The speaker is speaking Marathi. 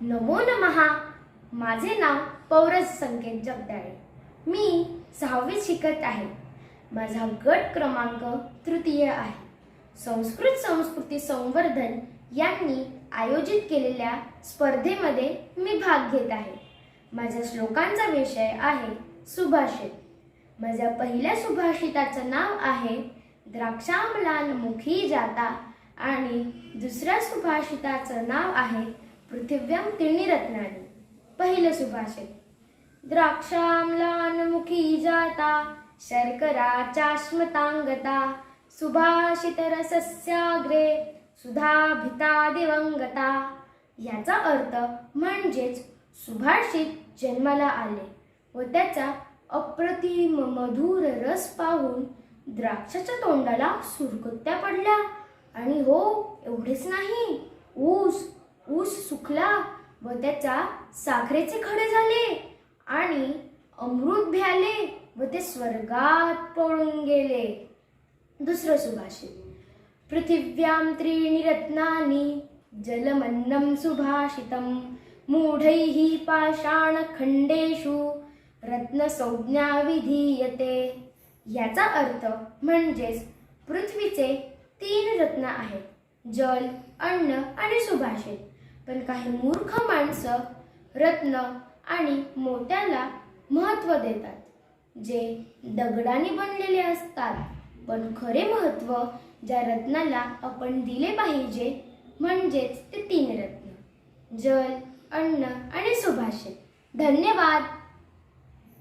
नमो नमहा. माझे नाव पौरज संकेत जगदाळे. मी सहावीत शिकत आहे. माझा गट क्रमांक तृतीय आहे. संस्कृत संस्कृती संवर्धन यांनी आयोजित केलेल्या स्पर्धेमध्ये मी भाग घेत आहे. माझ्या श्लोकांचा विषय आहे सुभाषित. माझ्या पहिल्या सुभाषिताचं नाव आहे द्राक्षामलान मुखी जाता आणि दुसऱ्या सुभाषिताचं नाव आहे पृथिव्यां त्रीणि रत्नानि। पहिलं सुभाषित। द्राक्षामलानमुखी जाता शर्करा चाश्मतांगता सुभाषित रसस्याग्रे सुधाभिता दिवंगता। याचा अर्थ म्हणजेच सुभाषित जन्माला आले व त्याचा अप्रतिम मधुर रस पाहून द्राक्षाच्या तोंडाला सुरकुत्या पडल्या. आणि हो एवढेच नाही ऊस ऊस सुकला व त्याचा साखरेचे खडे झाले आणि अमृत भ्याले व ते स्वर्गात पळून गेले. दुसरं सुभाषित. पृथिव्यां त्रीणि रत्नानी जलमन्नं सुभाषितं. मूढैः पाषाणखंडेषु रत्नसंज्ञा विधीयते. याचा अर्थ म्हणजेच पृथ्वीचे तीन रत्न आहेत. जल अन्न आणि सुभाषित. पण काही मूर्ख माणसं रत्न आणि मोत्याला महत्त्व देतात जे दगडाने बनलेले असतात. पण खरे महत्त्व ज्या रत्नाला आपण दिले पाहिजे म्हणजेच ते तीन रत्न. जल अन्न आणि सुभाषित. धन्यवाद.